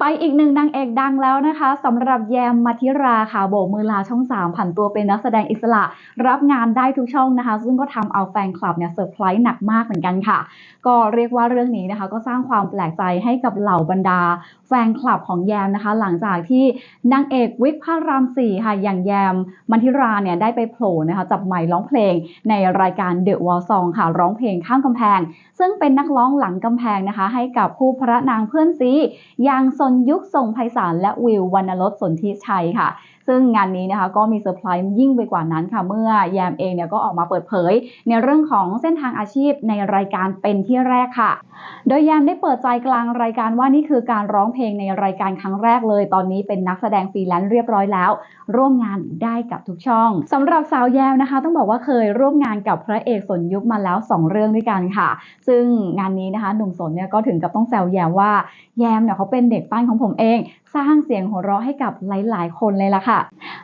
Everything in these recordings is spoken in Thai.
ไปอีกหนึ่งนางเอกดังแล้วนะคะสำหรับแยมมาธิราค่ะโบกมือลาช่อง3ผันตัวเป็นนักแสดงอิสระ รับงานได้ทุกช่องนะคะ ซึ่งก็ทำเอาแฟนคลับเนี่ยเซอร์ไพรส์หนักมากเหมือนกันค่ะ ก็เรียกว่าเรื่องนี้นะคะ ก็สร้างความแปลกใจให้กับเหล่าบรรดา แฟนคลับของแยมนะคะ หลังจากที่นางเอกวิกพระรามสี่ค่ะอย่างแยมมัทิราเนี่ยได้ไปโผล่นะคะจับไมค์ร้องเพลงในรายการ The Wall Song ค่ะร้องเพลงข้ามกำแพง ซึ่งเป็นนักร้องหลังกำแพงนะคะ ให้กับคู่พระนางเพื่อนซีอย่างสนยุคทรงไพศาลและวิววรรณรสสนธิชัยค่ะ ซึ่งงานนี้นะคะก็มีเซอร์ไพรส์ยิ่งไปกว่านั้นค่ะ เมื่อแยมเองเนี่ยก็ออกมาเปิดเผย ในเรื่องของเส้นทางอาชีพในรายการเป็นที่แรกค่ะ โดยแยมได้เปิดใจกลางรายการว่านี่คือการร้องเพลงในรายการครั้งแรกเลย ตอนนี้เป็นนักแสดงฟรีแลนซ์เรียบร้อยแล้ว ร่วมงานได้กับทุกช่องสำหรับสาวแยมนะคะ ต้องบอกว่าเคยร่วมงานกับพระเอกสนยุคมาแล้ว 2 เรื่องด้วยกันค่ะ ซึ่งงานนี้นะคะหนุ่มสนเนี่ยก็ถึงกับต้องแซวแยมว่าแยมเนี่ยเขาเป็นเด็กปั้นของผมเอง สร้างเสียงหัวเราะให้กับหลาย ๆ คนเลยล่ะค่ะ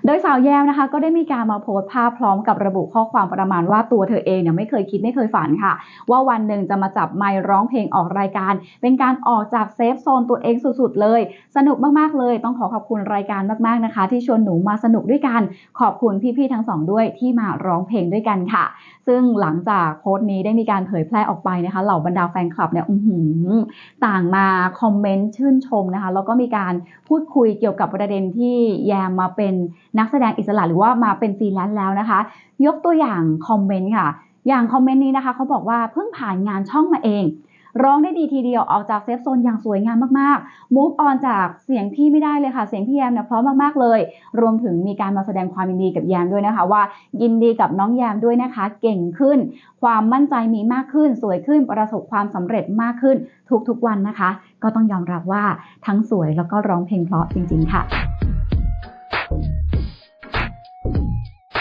โดยสาวแย้มนะคะ ก็ได้มีการมาโพสต์ภาพพร้อมกับระบุข้อความประมาณว่าตัวเธอเองเนี่ยไม่เคยคิดไม่เคยฝันค่ะ ว่าวันหนึ่งจะมาจับไมค์ร้องเพลงออกรายการ เป็นการออกจากเซฟโซนตัวเองสุดๆเลย สนุกมากๆเลย ต้องขอขอบคุณรายการมากๆนะคะ ที่ชวนหนูมาสนุกด้วยกันขอบคุณพี่ๆทั้งสองด้วยที่มาร้องเพลงด้วยกันค่ะ ซึ่งหลังจากโพสต์นี้ได้มีการเผยแพร่ออกไปนะคะ เหล่าบรรดาแฟนคลับเนี่ยอือหือต่างมาคอมเมนต์ชื่นชมนะคะแล้วก็มีการพูดคุยเกี่ยวกับประเด็นที่แยมมาเป็นนักแสดงอิสระหรือว่ามาเป็นฟรีแลนซ์แล้วนะคะ ยกตัวอย่างคอมเมนต์ค่ะ อย่างคอมเมนต์นี้นะคะเขาบอกว่าเพิ่งผ่านงานช่องมาเองร้องได้ดีทีเดียวออกจากเซฟโซนอย่างสวยงามมากๆ move on จากเสียงพี่ไม่ได้เลยค่ะ เสียงพี่แยมเนี่ยเพราะมากๆเลย รวมถึงมีการมาแสดงความยินดีกับแยมด้วยนะคะ ว่ายินดีกับน้องแยมด้วยนะคะ เก่งขึ้น ความมั่นใจมีมากขึ้น สวยขึ้นประสบความสำเร็จมากขึ้นทุกๆวันนะคะ ก็ต้องยอมรับว่าทั้งสวยแล้วก็ร้องเพลงเพราะจริง ๆ ค่ะ